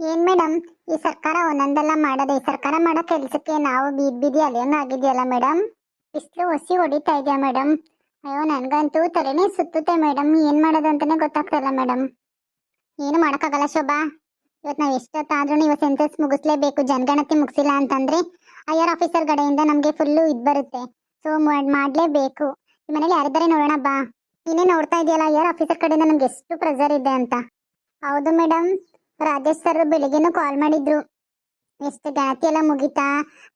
ಏನ್ ಮೇಡಮ್? ಈ ಸರ್ಕಾರ ಒಂದೊಂದೆಲ್ಲ ಮಾಡದೆ, ಈ ಸರ್ಕಾರ ಮಾಡೋ ಕೆಲ್ಸಕ್ಕೆ ನಾವು ಬೀದ್ ಬೀದಿ ಅಲ್ಲೇನು ಆಗಿದೆಯಲ್ಲ ಮೇಡಮ್? ಬಿಸಿಲು ಒಸಿ ಹೊಡಿತಾ ಇದೆಯಾ ಮೇಡಮ್? ಅಯ್ಯೋ, ನನಗಂತೂ ತಲೆನೇ ಸುತ್ತುತ್ತೆ ಮೇಡಮ್. ಏನ್ ಮಾಡೋದು ಅಂತಾನೆ ಗೊತ್ತಾಗ್ತಿಲ್ಲ ಮೇಡಮ್. ಏನು ಮಾಡೋಕ್ಕಾಗಲ್ಲ ಶೋಭಾ. ಇವತ್ತು ನಾವು ಎಷ್ಟೊತ್ತಾದ್ರೂ ಇವತ್ತು ಸೆನ್ಸಸ್ ಮುಗಿಸ್ಲೇಬೇಕು, ಜನಗಣತಿ ಮುಗಿಸಿಲ್ಲ ಅಂತಂದ್ರೆ ಆರ್ ಆಫೀಸರ್ ಕಡೆಯಿಂದ ನಮಗೆ ಫುಲ್ಲು ಇದು ಬರುತ್ತೆ. ಸೊ ಮಾಡಲೇಬೇಕು. ಈ ಮನೇಲಿ ಯಾರಿದ್ದಾರೆ ನೋಡೋಣ ಬಾ. ನೀನೇ ನೋಡ್ತಾ ಇದೆಯಲ್ಲ ಆರ್ ಆಫೀಸರ್ ಕಡೆಯಿಂದ ನಮ್ಗೆ ಎಷ್ಟು ಪ್ರೆಸರ್ ಇದೆ ಅಂತ. ಹೌದು ಮೇಡಮ್. ರಾಜೇಶ್ ಸರ್ ಬೆಳಿಗ್ಗೆನೂ ಕಾಲ್ ಮಾಡಿದ್ರು. ಎಷ್ಟು ಗಣತಿ ಎಲ್ಲ ಮುಗೀತಾ?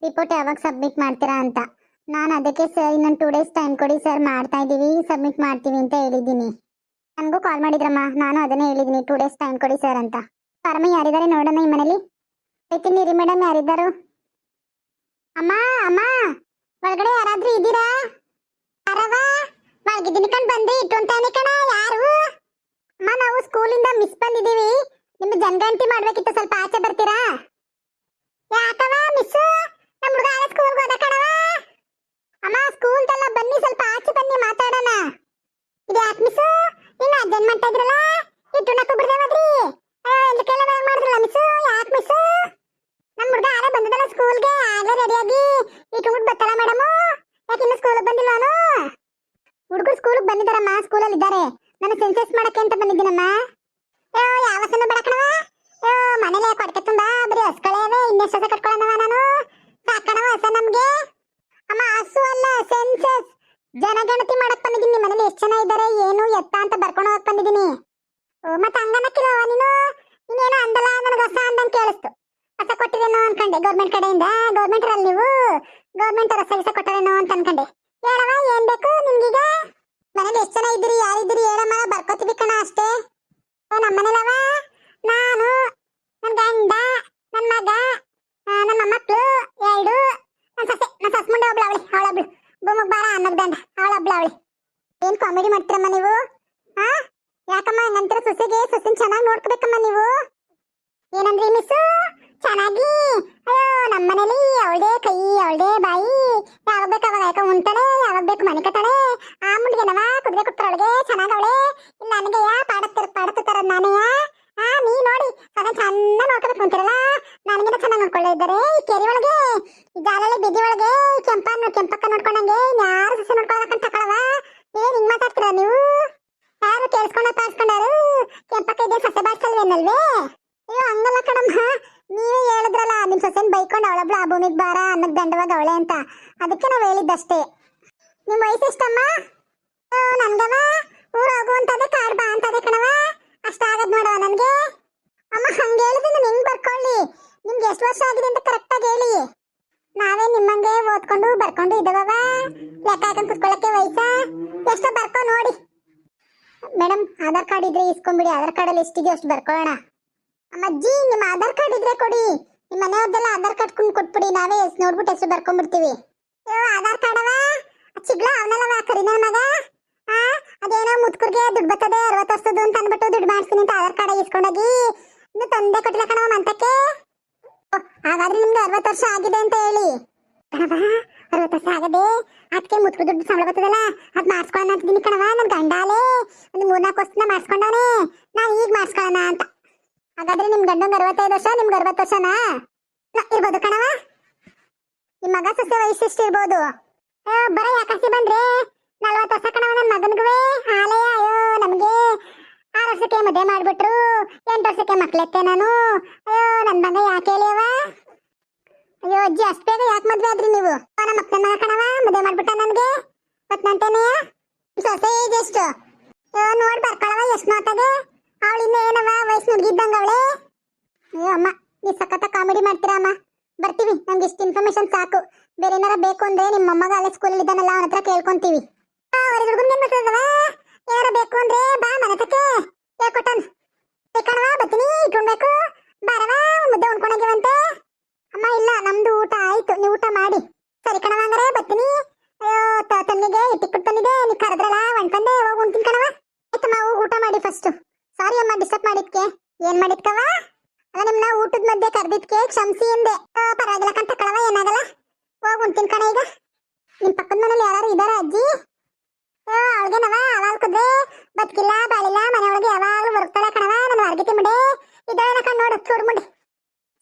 ರಿಪೋರ್ಟ್ ಯಾವಾಗ ಸಬ್ಮಿಟ್ ಮಾಡ್ತೀರಾ ಅಂತ. ನಾನು ಅದಕ್ಕೆ ಸರ್ ಇನ್ನೊಂದು ಟೂ ಡೇಸ್ ಟೈಮ್ ಕೊಡಿ ಸರ್ ಮಾಡ್ತಾ ಇದ್ದೀವಿ ಸಬ್ಮಿಟ್ ಮಾಡ್ತೀವಿ ಅಂತ ಹೇಳಿದ್ದೀನಿ. ನನಗೂ ಕಾಲ್ ಮಾಡಿದ್ರಮ್ಮ, ನಾನು ಅದನ್ನೇ ಹೇಳಿದ್ದೀನಿ ಟೂ ಡೇಸ್ ಟೈಮ್ ಕೊಡಿ ಸರ್ ಅಂತ. ಪರಮ ಯಾರಿದ್ದಾರೆ ನೋಡೋಣ ಈ ಮನೇಲಿ? ರೀ ಮೇಡಮ್ ಯಾರಿದ್ದಾರು? ಅಮ್ಮ ಅಮ್ಮ! ಒಳಗಡೆ ಯಾರಾದ್ರೂ ಇದ್ದೀರಾ? ಅರವಾ ಒಳಗಿದ್ದೀನಿ ಕಣ್ ಬಂದ್ರಿ ಇಟ್ಟುಂತಾನೆ ಕಣ, ಯಾರು? ಅಮ್ಮ, ನಾವು ಸ್ಕೂಲಿಂದ ಮಿಸ್ ಬಂದಿದ್ದೀವಿ. ನಿಮ್ಗೆ ಜನಗಣತಿ ಮಾಡ್ಬೇಕಿತ್ತು ಸ್ವಲ್ಪ ಆಚೆ ಬರ್ತೀರಾ? ಯಾಕವ ಮಿಸ್ ನಮ್ಮ ಹುಡುಗ ಆಳೆ ಸ್ಕೂಲ್ ಹೋದ ಅಮ್ಮ ಸ್ಕೂಲ್ದೆಲ್ಲ ಬನ್ನಿ, ಸ್ವಲ್ಪ ಆಚೆ ಬನ್ನಿ ಮಾತಾಡೋಣ. ಇದು ಯಾಕೆ ಮಿಸ್ ಇನ್ನು ಅಜ್ಜನ್ ಮಾಡ್ತಾ ಇದ್ರಲ್ಲ? ಇಟ್ಟು ನಕ್ಕು ಬಿಡ್ದೇವದ್ರಿ ಎಲ್ಲಿ ಕೇಳ ಬರಂಗ್ ಮಾಡಿದ್ರಲ್ಲ ಮಿಸ್ ಯಾಕೆ ಮಿಸ್ ನಮ್ಮ ಹುಡುಗ ಆಳೆ ಬಂದದಲ್ಲ ಸ್ಕೂಲ್ಗೆ ಆಗಲೇ ರೆಡಿಯಾಗಿ ಇಟ್ಬಿಟ್ಟು ಬತ್ತಲ್ಲ ಮೇಡಮು ಯಾಕೆ ಇನ್ನು ಸ್ಕೂಲಿಗೆ ಬಂದಿಲ್ಲ ಅವನು? ಹುಡುಗರು ಸ್ಕೂಲಿಗೆ ಬಂದಿದ್ದಾರಮ್ಮ ಸ್ಕೂಲಲ್ಲಿ ಇದ್ದಾರೆ ನಾನು ಸೆನ್ಸಸ್ ಮಾಡಕ್ಕೆ ಅಂತ ಬಂದಿದ್ದೀನಮ್ಮ. ಅಯ್ಯೋ ಯಾವ ಸಣ್ಣ ಬಡಕಣವ ಅಯ್ಯೋ ಮನೇಲೆ ಕೊಡಕೆ ತುಂಬಾ? ಬರೀ ಹೊಸ್ಕಳೇವೆ ಇನ್ನೆಷ್ಟು ಹೊಸ ಕಟ್ಕೊಳ್ಳೋಣವ ನಾನು. ಸಾಕಣವ ಹೊಸ ನಮ್ಗೆ. ಅಮ್ಮ, ಹಸು ಅಲ್ಲ ಸೆನ್ಸಸ್ ಜನಗಣತಿ ಮಾಡಕ್ ಬಂದಿದ್ದೀನಿ ನಿಮ್ಮ ಮನೇಲಿ ಎಷ್ಟು ಜನ ಇದ್ದಾರೆ ಏನು, ಎತ್ತ ಅಂತ ಬರ್ಕೊಂಡು ಹೋಗಕ್ ಬಂದಿದ್ದೀನಿ. ಮತ್ತೆ ಹಂಗನಕ್ಕಿಲ್ಲವ ನೀನು? ನೀನೇನು ಅಂದಲ್ಲ, ನನಗೆ ಹೊಸ ಅಂದಂಗೆ ಕೇಳಿಸ್ತು. ಹೊಸ ಕೊಟ್ಟಿರೇನೋ ಅನ್ಕೊಂಡೆ ಗೌರ್ಮೆಂಟ್ ಕಡೆಯಿಂದ. ಗೌರ್ಮೆಂಟ್ ಅಲ್ಲಿ ನೀವು? ಗೌರ್ಮೆಂಟ್ ಹೊಸ ಕೆಲಸ ಕೊಟ್ಟರೇನೋ ಅಂತ ಅನ್ಕೊಂಡೆ. ಹೇಳವ ಏನ್ ಬೇಕು ನಿಮ್ಗೀಗ ಮನೇಲಿ ಎಷ್ಟು ಜನ ಇದ್ದೀರಿ, ಯಾರಿದ್ದೀರಿ ಹೇಳಮ್ಮ, ಬರ್ಕೋತೀವಿ ಕಣ ಅಷ್ಟೇ. ನಮ್ಮ ಮನೇಲವ? ನಾನು ನನ್ನ ಗಂಡ ನನ್ನ ಮಗ ನನ್ನ ಮಕ್ಕಳು ಎರಡು. ನನ್ನ ಸೊಸೆ ನನ್ನ ಸೊಸೆ ಮುಂಡೆ ಒಬ್ಳು ಅವಳಿ ಅವಳೊಬ್ಳು ಭೂಮಗ್ ಬಾರ ಅನ್ನದ ಗಂಡ ಅವಳೊಬ್ಳು ಅವಳಿ. ಏನ್ ಕಾಮಿಡಿ ಮಾಡ್ತೀರಮ್ಮ ನೀವು? ಹಾ ಯಾಕಮ್ಮ ನಂತರ ಸೊಸೆಗೆ ಸೊಸೆನ್ ಚೆನ್ನಾಗಿ ನೋಡ್ಕೋಬೇಕಮ್ಮ ನೀವು? ಏನಂದ್ರಿ ಮಿಸ್ಸು? ಚೆನ್ನಾಗಿ. ಅಯ್ಯೋ ನಮ್ಮ ಮನೇಲಿ ಅವಳದೇ ಕೈ, ಅವಳದೇ ಬಾಯಿ. ಯಾವಾಗ ಬೇಕು ಅವಾಗ ಯಾಕ ಉಂತಾಳೆ ಯಾವಾಗ ಬೇಕು ಮನೆ ಕಟ್ಟಾಳೆ ಆ ಮುಂಡ್ಗೆನವ ಕುದುರೆ ಕೊಟ್ಟರೊಳಗೆ ಚೆನ್ನಾಗವಳೆ ಇಲ್ಲ, ನನಗೆ ಯಾ ಪಾಡತ್ತಿರ ಪಾಡತ್ತಾರ ನಾನೇ ಆ ನೀ ನೋಡಿ ಸದ ಚಂದ ನೋಡ್ಕೋಬೇಕು ಅಂತಿರಲ್ಲ ನನಗಿನ ಈ ಕೆರೆ ಒಳಗೆ ಜಾಲಲ್ಲಿ ಬಿದಿ ಒಳಗೆ ಕೆಂಪ ಕೆಂಪಕ್ಕ ನೋಡ್ಕೊಂಡಂಗೆ, ಯಾರು ಸಸಿ ನೋಡ್ಕೊಳಕಂತ ತಕೊಳವ ಏನ್ ಹಿಂಗ್ ಮಾತಾಡ್ತೀರ ನೀವು? ಯಾರು ಕೇಳಿಸ್ಕೊಂಡ ಪಾಸ್ಕೊಂಡಾರು ಕೆಂಪಕ್ಕ ಇದೆ ಸಸೆ ಬಾಡ್ಸಲ್ವೇನಲ್ವೇ? ಅಯ್ಯೋ, ಹಂಗಲ್ಲ ಕಣಮ್ಮ. ನೀವೇ ಹೇಳಿದ್ರಲ್ಲ, ನಿಮ್ ಸೊಸೆನ್ ಬೈಕೊಂಡು ಅವಳೊಬ್ಳು ಆ ಭೂಮಿಗೆ ಬಾರ ಅನ್ನಕ್ ದಂಡವಾಗ ಅವಳೆ ಅಂತ. ಅದಕ್ಕೆ ನಾವು ಹೇಳಿದ್ದಷ್ಟೇ. ನಿಮ್ ವಯಸ್ಸು ಎಷ್ಟಮ್ಮ? ನನ್ಗವ? ಊರ್ ಹೋಗು ಅಂತದೆ, ಕಾಡ್ ಬಾ ಅಂತದೆ ಕಣವ. ಅಷ್ಟಾಗದ್ ನೋಡವ ನನ್ಗೆ. ಅಮ್ಮ, ಹಂಗ ಹೇಳಿದ್ರೆ ನಾನು ಹೆಂಗ್ ಬರ್ಕೊಳ್ಳಿ ನಿಮ್ಗೆ ಎಷ್ಟು ವರ್ಷ ಆಗಿದೆ ಅಂತ ಕರೆಕ್ಟಾಗಿ ಹೇಳಿ. ನಾವೇ ನಿಮ್ಮಂಗೆ ಓದ್ಕೊಂಡು ಬರ್ಕೊಂಡು ಇದ್ದವ ಲೆಕ್ಕ ಹಾಕೊಂಡು ಕುತ್ಕೊಳ್ಳಕ್ಕೆ ವಯಸ್ಸಾ. ಎಷ್ಟೋ ಬರ್ಕೊ ನೋಡಿ. ಮೇಡಮ್, ಆಧಾರ್ ಕಾರ್ಡ್ ಇದ್ರೆ ಇಸ್ಕೊಂಡ್ಬಿಡಿ ಆಧಾರ್ ಕಾರ್ಡಲ್ಲಿ ಎಷ್ಟಿದೆ ಅಷ್ಟು ಬರ್ಕೊಳ್ಳೋಣ. ಅಮ್ಮಜ್ಜಿ ನಿಮ್ಮ ಆಧಾರ್ ಕಾರ್ಡ್ ಇದ್ರೆ ಕೊಡಿ. ನಿಮ್ಮ ಮನೆಯವ್ರದ್ದೆಲ್ಲ ಆಧಾರ್ ಕಾರ್ಡ್ ಕೊಂಡು ಕೊಟ್ಬಿಡಿ. ನಾವೇ ಎಷ್ಟು ನೋಡ್ಬಿಟ್ಟು ಹೆಸರು ಬರ್ಕೊಂಡ್ಬಿಡ್ತೀವಿ ಆಧಾರ್ ಕಾರ್ಡ್ ಅವ? ಚಿಗ್ಲ, ಅವನಲ್ಲವ ಕರಿನ ಮಗ? ಅದೇನೋ ಮುತ್ಕುರ್ಗೆ ದುಡ್ಡು ಬರ್ತದೆ, ಅರವತ್ತು ವರ್ಷದ್ದು ಅಂತ ಅನ್ಬಿಟ್ಟು ದುಡ್ಡು ಮಾಡಿಸ್ತೀನಿ ಅಂತ ಆಧಾರ್ ಕಾರ್ಡ್ ಇಸ್ಕೊಂಡೋಗಿ. ಇನ್ನು ತಂದೆ ಕೊಟ್ಟಿಲ್ಲ ಕಣವ ಮಂತಕ್ಕೆ. ಹಾಗಾದ್ರೆ ನಿಮ್ಗೆ ಅರವತ್ತು ವರ್ಷ ಆಗಿದೆ ಅಂತ ಹೇಳಿ. ಕಣವ ಅರವತ್ತು ವರ್ಷ ಆಗದೆ ಅದಕ್ಕೆ ಮುತ್ಕು ದುಡ್ಡು ಸಂಬಳ ಬರ್ತದಲ್ಲ, ಅದ್ ಮಾಡಿಸ್ಕೊಳ್ಳೋಣ ಅಂತಿದ್ದೀನಿ ಕಣವ ನನ್ ಗಂಡಾಲೆ. ಒಂದು ಮೂರ್ನಾಲ್ಕು ವರ್ಷನ ಮಾಡ್ಸ್ಕೊಂಡವನೆ. ನಾನು ಈಗ ಮಾಡ್ಸ್ಕೊಳ್ಳೋಣ ಅಂತ. ಹಾಗಾದ್ರೆ ನಿಮ್ ಗಂಡಂಗೆ ಅರವತ್ತೈದು ವರ್ಷ, ನಿಮ್ಗೆ ಅರವತ್ತು ವರ್ಷನಾ? ಇರ್ಬೋದು ಕಣವ ನಿಮ್ಮ ಮಗ ಸಸ್ಯ ವಯಸ್ಸು ಎಷ್ಟು ಇರ್ಬೋದು ಬರ ಯಾಕಾಸಿ ಬಂದ್ರೆ ನಲ್ವತ್ತು ವರ್ಷ ಕಣವ ನನ್ನ ಮಗನಿಗುವೆ ಆಲಯ ಅಯ್ಯೋ ನಮ್ಗೆ ಆರು ವರ್ಷಕ್ಕೆ ಮದುವೆ ಮಾಡ್ಬಿಟ್ರು. ಎಂಟು ವರ್ಷಕ್ಕೆ ಮಕ್ಳೆತ್ತೆ ನಾನು. ಅಯ್ಯೋ, ನನ್ ಮಗ ಯಾಕೆ ಹೇಳಿಯವ ಅಯ್ಯೋ, ಅಜ್ಜಿ, ಅಷ್ಟು ಬೇಗ ಯಾಕೆ ಮದ್ವೆ ಆದ್ರಿ ನೀವು? ನಮ್ಮ ಅಕ್ಕನ ಮಗ ಕಣವ ಮದುವೆ ಮಾಡ್ಬಿಟ್ಟ ನನ್ಗೆ. ಮತ್ ನಂತೇನೆ? ಸೊಸೆ ಏಜ್ ಎಷ್ಟು? ಅಯ್ಯೋ, ನೋಡ್ ಬರ್ಕೊಳವ ಎಷ್ಟು ಮಾತಾಗೆ ಅವಳು ಇನ್ನು ಏನವ ವಯಸ್ಸು ನುಗ್ಗಿದ್ದಂಗ ಅವಳೆ. ಅಯ್ಯೋ, ಅಮ್ಮ, ನೀವು ಸಖತ್ತ ಕಾಮಿಡಿ ಮಾಡ್ತೀರಾ, ಅಮ್ಮ? ಬರ್ತೀವಿ ನಮ್ಗೆ ಇಷ್ಟು ಇನ್ಫಾರ್ಮೇಶನ್ ಸಾಕು. ಬೇರೆ ಏನಾರ ಬೇಕು ಅಂದ್ರೆ ನಿಮ್ಮ ಮೊಮ್ಮಗ ಅಲ್ಲೇ ಸ್ಕೂಲಲ್ಲಿ ಇದ್ದಾನಲ್ಲ ಅವನ ಹತ್ರ ಕೇಳ್ಕೊಂತೀವಿ ಏನ್ ಬರ್ತದವ ಏನಾರ ಬೇಕು ಅಂದ್ರೆ ಬಾ ಮನೆ ತಕ್ಕೆ ಹೇಳ್ಕೊಟ್ಟನ್ ಬೇಕಣವ ಬರ್ತೀನಿ ಇಟ್ಕೊಳ್ಬೇಕು ಬಾರವ ಒಂದ್ ಮುದ್ದೆ ಉಣ್ಕೊಂಡೋಗಿವಂತೆ ಅಮ್ಮ ಇಲ್ಲ ನಮ್ದು ಊಟ ಆಯ್ತು ನೀವು ಊಟ ಮಾಡಿ ಸರಿ ಕಣವ ಹಂಗಾರೆ ಬರ್ತೀನಿ ಅಯ್ಯೋ ತ- ತನ್ನಿಗೆ ಇಟ್ಟಿಕ್ಬಿಟ್ಟು ಬಂದಿದೆ ನೀ ಕರೆದ್ರಲ್ಲ ಒಣ್ಕಂದೆ ಹೋಗಿ ಉಣ್ತೀನಿ ಕಣವ ಆಯ್ತಮ್ಮ ಹೋಗಿ ಊಟ ಮಾಡಿ ಫಸ್ಟ್ ಸಾರಿ ಅಮ್ಮ ಡಿಸ್ಟರ್ಬ್ ಮಾಡಿದ್ಕೆ. ಏನ್ ಮಾಡಿದ್ಕವ ಅಲ್ಲ, ನಿಮ್ನ ಊಟದ ಮಧ್ಯೆ ಕರೆದಿದ್ಕೆ ಕ್ಷಮಿಸಿ ಹಿಂದೆ. ಪರವಾಗಿಲ್ಲ ಕಂತ ಕಳವ, ಏನಾಗಲ್ಲ. ಹೋಗುಂತೀನಿ ಕಣ ಈಗ. ನಿಮ್ ಪಕ್ಕದ ಮನೇಲಿ ಯಾರು ಇದಾರ ಅಜ್ಜಿ? ಅವಳಿಗೆ ನವ ಅವಾಲ್ ಕುದ್ರೆ ಬದುಕಿಲ್ಲ, ಬಾಳಿಲ್ಲ, ಮನೆಯೊಳಗೆ ಯಾವಾಗ್ಲೂ ಬರುತ್ತಾಳೆ ಕಣವ ನನ್ನ ಅರ್ಗಿತಿ ಮುಡಿ ಇದಾನ ಕಣ್ ನೋಡು ಚೂಡ್ಮುಂಡಿ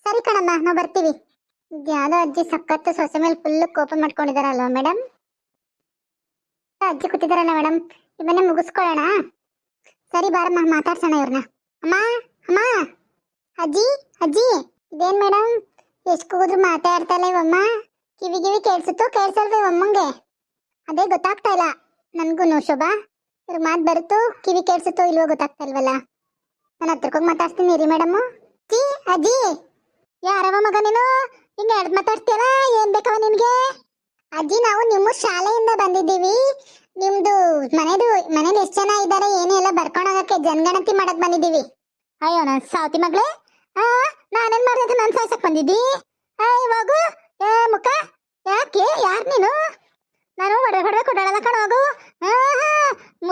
ಸರಿ ಕಣಮ್ಮ, ನಾವು ಬರ್ತೀವಿ. ಯಾವ್ದೋ ಅಜ್ಜಿ ಸಖತ್ತು ಸೊಸೆ ಮೇಲೆ ಫುಲ್ ಕೋಪ ಮಾಡ್ಕೊಂಡಿದಾರಲ್ವ ಮೇಡಮ್ ಅಜ್ಜಿ ಕೂತಿದಾರಲ್ಲ ಮೇಡಮ್ ಇವನ್ನೇ ಮುಗಿಸ್ಕೊಳ್ಳೋಣ. ಸರಿ ಬಾರಮ್ಮ, ಮಾತಾಡ್ಸೋಣ ಇವ್ರನ್ನ ಅಮ್ಮ ಅಮ್ಮ. ಅಜ್ಜಿ ಅಜ್ಜಿ. ಇದೇನ್ ಮೇಡಮ್ ಎಷ್ಟು ಕೂದ್ರು ಮಾತಾಡ್ತಾ ಇಲ್ಲ ಇವಮ್ಮ ಕಿವಿ ಕಿವಿ ಕೇಳಿಸುತ್ತೋ ಕೇಳಿಸಲ್ವ ಇವಮ್ಮಂಗೆ ಅದೇ ಗೊತ್ತಾಗ್ತಾ ಇಲ್ಲ. ನನ್ಗೂ ಶೋಭಾ, ಇವ್ರ ಮಾತು ಬರುತ್ತೋ, ಕಿವಿ ಕೇಳಿಸುತ್ತೋ ಇಲ್ವೋ ಗೊತ್ತಾಗ್ತಾ ಇಲ್ವಲ್ಲ? ನಾನು ಹತ್ರಕ್ಕೆ ಮಾತಾಡ್ತೀನಿ ರೀ ಮೇಡಮ್ ಅಜ್ಜಿ ಅಜ್ಜಿ. ಯಾರವ ಮಗ ನೀನು? ಹಿಂಗೆ ಎರಡು ಮಾತಾಡ್ತೀಯಲ್ಲ? ಏನ್ ಬೇಕವ ನಿನ್ಗೆ? ಅಜ್ಜಿ, ನಾವು ನಿಮ್ಮ ಶಾಲೆಯಿಂದ ಬಂದಿದ್ದೀವಿ. ನಿಮ್ದು ಮನೆದು, ಮನೇಲಿ ಎಷ್ಟು ಜನ ಇದ್ದಾರೆ ಏನು ಎಲ್ಲ ಬರ್ಕೊಂಡು ಹೋಗಕ್ಕೆ ಜನಗಣತಿ ಮಾಡಕ್ ಬಂದಿದ್ದೀವಿ. ಅಯ್ಯೋ ನನ್ನ ಸಾವತಿ ಮಗಳೇ. ಆ, ನಾನೇನ್ ಮಾಡ್ದೆ ನನ್ ಸಾಯ್ಸಕ್ ಬಂದಿದ್ದಿ? ಅಯ್ಯ ಮಗು ಏ, ಮುಖ. ಯಾಕೆ? ಯಾರ್ ನೀನು? ನಾನು ಹೊಡೆ ಹೊಡೆ ಕೊಡಾಡದ ಕಣ ಹೋಗು.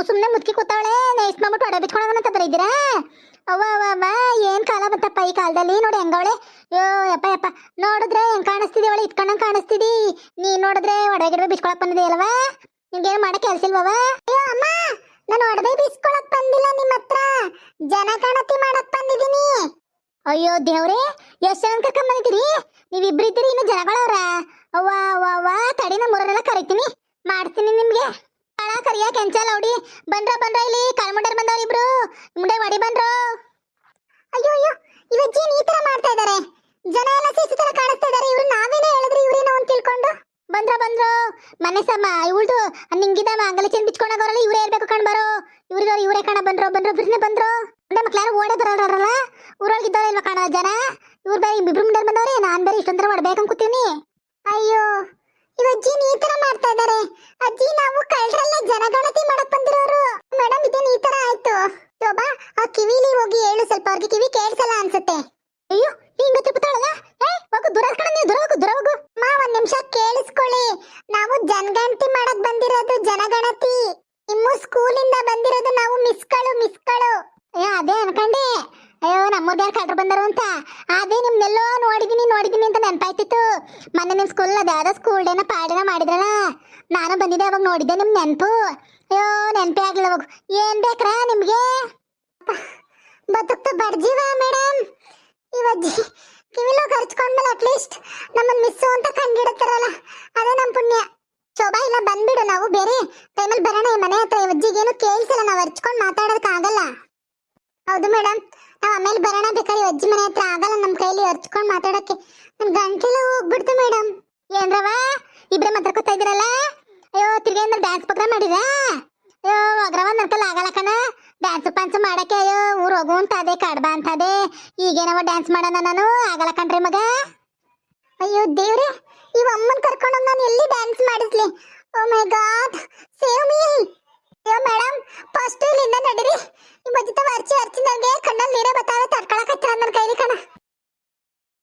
ಸುಮ್ಮನೆ ಮುತ್ಕಿ ಕೂತಾವಳೆ ನೆಕ್ಸ್ಟ್ ಮಾಡ್ಬಿಟ್ಟು ಹೊಡೆ ಬಿಚ್ಕೊಳಗಂತ ಬರೀದ್ದೀರಾ ಅವ್ವ ಅವ್ವ ಏನ್ ಕಾಲ ಬಂತಪ್ಪ ಈ ಕಾಲದಲ್ಲಿ? ನೋಡಿ ಹೆಂಗವಳೆ. ಯೋ, ಯಪ್ಪ ಯಪ್ಪ. ನೋಡಿದ್ರೆ ಹೆಂಗ್ ಕಾಣಿಸ್ತಿದಿ ಅವಳು? ಇಟ್ಕೊಂಡಂಗ್ ಕಾಣಿಸ್ತಿದಿ. ನೀ ನೋಡಿದ್ರೆ ಒಡಗಿಡ್ರೆ ಬಿಚ್ಕೊಳಕ್ ಬಂದಿದೆ ಅಲ್ವಾ? ನಿಮ್ಗೇನು ಮಾಡಕ್ ಕೆಲ್ಸ ಇಲ್ವವ ಅಯ್ಯೋ, ಅಮ್ಮ! ನಾನು ಒಡದೆ ಬಿಸ್ಕೊಳಕ್ ಬಂದಿಲ್ಲ ನಿಮ್ಮ ಹತ್ರ. ಜನ ಕಾಣತಿ ಮಾಡಕ್ ಬಂದಿದ್ದೀನಿ. ಅಯ್ಯೋ, ದೇವ್ರೆ! ಎಷ್ಟ್ ಜನ ಕರ್ಕೊಂಡ್ ಬಂದಿದ್ದೀರಿ? ನೀವಿಬ್ರಿದ್ದೀರಿ ಇನ್ನು ಜನಗಳವ್ರ? ಅವ್ವ ಅವ್ವ ಅವ್ವ ತಡಿ ನಮ್ಮ ಕರಿತೀನಿ. ಮಾಡ್ತೀನಿ ನಿಮ್ಗೆ. ಕಾಳ ಕರಿಯ ಕೆಂಚಲ್ ಲೌಡಿ ಬಂದ್ರ ಬಂದ್ರ ಇಲ್ಲಿ. ಕಾಲ್ ಮುಂಡರ್ ಬಂದವ್ರ ಇಬ್ರು. ಮುಂಡೆ ಮಾಡಿ ಬಂದ್ರು. ಅಯ್ಯೋ ಅಯ್ಯೋ. ಇವಜ್ಜಿ ಈ ತರ ಮಾಡ್ತಾ ಇದಾರೆ. ಜನ ಎಲ್ಲ ಸಿಸಿ ತರ ಕಾಣಿಸ್ತಾ ಇದಾರೆ. ಇವ್ರು ನಾವೇನೇ ಹೇಳಿದ್ರಿ ಇವ್ರೇನೋ ಅಂತ ತಿಳ್ಕೊಂಡು. ಬಂದ್ರ, ಬಂದ್ರು. ಮನೆ ಸಮ, ಇವಳ್ದು ನಿಂಗಿದ ಅಂಗಲಿ ಚೆಂದ ಬಿಚ್ಕೊಂಡಾಗವ್ರಲ್ಲ ಇವ್ರೇ ಇರ್ಬೇಕು ಕಣ್ ಬರೋ. ಇವ್ರಿಗೆ ಇವರೇ ಕಾಣ ಬಂದ್ರು ಬಂದ್ರು ಬಿರ್ನೆ ಬಂದ್ರು. ಮುಂದೆ ಮಕ್ಳು ಯಾರು ಓಡೇ ಊರೊಳಗೆ ಇದ್ದಾರೆ ಇಲ್ವಾ ಕಾಣೋ ಜನ. ಇವ್ರು ಬೇರೆ ಇಬ್ರು ಮುಂದೆ ಬಂದವ್ರೆ. ನಾನ್ ಬೇರೆ ಇಷ್ಟೊಂದರ ಮಾಡ್ಬೇಕಂತ ಕೂತೀವಿ ಅಯ್ಯೋ. ಇವಜ್ಜಿ ನೀ ತರ ಮಾಡ್ತಾ ಇದ್ದಾರೆ ಅಜ್ಜಿ, ನಾವು ಕಳ್ರಲ್ಲ ಜನಗಣತಿ ಮಾಡಕ್ ಬಂದಿರೋರು. ಮೇಡಮ್ ಇದೇನ್ ಈ ತರ ಆಯ್ತು? ಶೋಭಾ, ಆ ಕಿವಿಲಿ ಹೋಗಿ ಹೇಳು ಸ್ವಲ್ಪ, ಅವ್ರಿಗೆ ಕಿವಿ ಕೇಳಿಸಲ್ಲ ಅನ್ಸುತ್ತೆ. ಅಯ್ಯೋ ಹಿಂಗ ತಿಪ್ಪತಾಳಲ್ಲ ಏ ಹೋಗು, ದೂರ ನೀವು ದೂರ ಹೋಗು ದೂರ ಹೋಗು. ಮಾ, ಒಂದ್ ನಿಮಿಷ ಕೇಳಿಸ್ಕೊಳ್ಳಿ. ನಾವು ಜನಗಣತಿ ಮಾಡಕ್ ಬಂದಿರೋದು ಜನಗಣತಿ. ನಿಮ್ಮ ಸ್ಕೂಲಿಂದ ಬಂದಿರೋದು ನಾವು ಮಿಸ್ಗಳು ಮಿಸ್ಗಳು. ಅಯ್ಯೋ, ಅದೇ ಅನ್ಕಂಡೆ. ಅಯ್ಯೋ ನಮ್ಮೂರ್ ಯಾರು ಕಳ್ರು ಬಂದರು ಅಂತ. ಅದೇ ನಿಮ್ನೆಲ್ಲೋ ನೋಡಿದೀನಿ ನೋಡಿದೀನಿ ಅಂತ ನೆನಪಾಯ್ತಿತ್ತು. ಮೊನ್ನೆ ನಿಮ್ ಸ್ಕೂಲ್ ಅದ ಯಾವ್ದೋ ಸ್ಕೂಲ್ ಡೇನ ಪಾಡಿನ ಮಾಡಿದ್ರಲ್ಲ? ನಾನು ಬಂದಿದ್ದೆ, ಅವಾಗ ನೋಡಿದ್ದೆ ನಿಮ್ ನೆನಪು. ಅಯ್ಯೋ, ನೆನಪೇ ಆಗ್ಲಿಲ್ಲ ಅವಾಗ ಏನ್ ಬೇಕ್ರಾ ನಿಮ್ಗೆ? ಬದುಕ್ತು ಬಡ್ಜೀವ ಮೇಡಮ್ ಇವಜ್ಜಿ ಕಿವಿಲೋ ಖರ್ಚ್ಕೊಂಡ್ಮೇಲೆ ಅಟ್ಲೀಸ್ಟ್ ನಮ್ಮನ್ನ ಮಿಸ್ಸು ಅಂತ ಕಂಡಿಡ್ತಾರಲ್ಲ. ಅದೇ ನಮ್ಮ ಪುಣ್ಯ. ಶೋಭಾ, ಇಲ್ಲ, ಬಂದ್ಬಿಡು ನಾವು ಬೇರೆ ಟೈಮಲ್ಲಿ ಬರೋಣ ಈ ಮನೆ ಹತ್ರ. ಇವಜ್ಜಿಗೇನು ಕೇಳಿಸಲ್ಲ, ನಾವು ಹರ್ಚ್ಕೊಂಡು ಮಾತಾಡೋದಕ್ಕಾಗಲ್ಲ. ಹೌದು ಮೇಡಮ್ ನಾವ್ ಆಮೇಲೆ ಬರೋಣ ಬೇಕಾದ್ರೆ ಅಜ್ಜಿ ಮನೆ ಹತ್ರ ಆಗಲ್ಲ, ನಮ್ ಕೈಲಿ ಹರ್ಚ್ಕೊಂಡ್ ಮಾತಾಡಕ್ಕೆ. ನಮ್ ಗಂಟೆಲ್ಲ ಹೋಗ್ಬಿಡ್ತು ಮೇಡಮ್ ಏನ್ರವ ಇಬ್ರ ಮಾತಾಡ್ಕೊತಾ ಇದ್ರಲ್ಲ ಅಯ್ಯೋ, ತಿರ್ಗಿ ಅಂದ್ರೆ ಡ್ಯಾನ್ಸ್ ಪ್ರೋಗ್ರಾಮ್ ಮಾಡಿದ ಅಯ್ಯೋ, ಅಗ್ರವ ಆಗಲ್ಲ ಕಣ. ಡ್ಯಾನ್ಸ್ ಪಾನ್ಸ್ ಮಾಡಕ್ಕೆ, ಅಯ್ಯೋ, ಊರ್ ಹೋಗು ಅಂತ ಅದೇ ಕಾಡ್ಬಾ ಅಂತ ಅದೇ ಈಗೇನವ ಡ್ಯಾನ್ಸ್ ಮಾಡೋಣ ನಾನು? ಆಗಲ್ಲ ಕಣ್ರಿ ಮಗ. ಅಯ್ಯೋ, ದೇವ್ರೆ, ಇವ್ ಅಮ್ಮನ್ ಕರ್ಕೊಂಡು ನಾನು ಎಲ್ಲಿ ಡ್ಯಾನ್ಸ್ ಮಾಡಿಸ್ಲಿ? Oh my god save me ಅಯ್ಯೋ ಮೇಡಮ್ ಫಸ್ಟ್ ಇಲ್ಲಿಂದ ನಡೀರಿ. ನಿಮ್ಮ ಅಜ್ಜಿತ ಅರ್ಚಿ ಅರ್ಚಿ ನನಗೆ ಕಣ್ಣಲ್ಲಿ ನೀರೇ ಬತ್ತಾವೆ ತಡ್ಕೊಳಕತ್ತಿರ ನನ್ನ ಕೈಲಿ ಕಣ.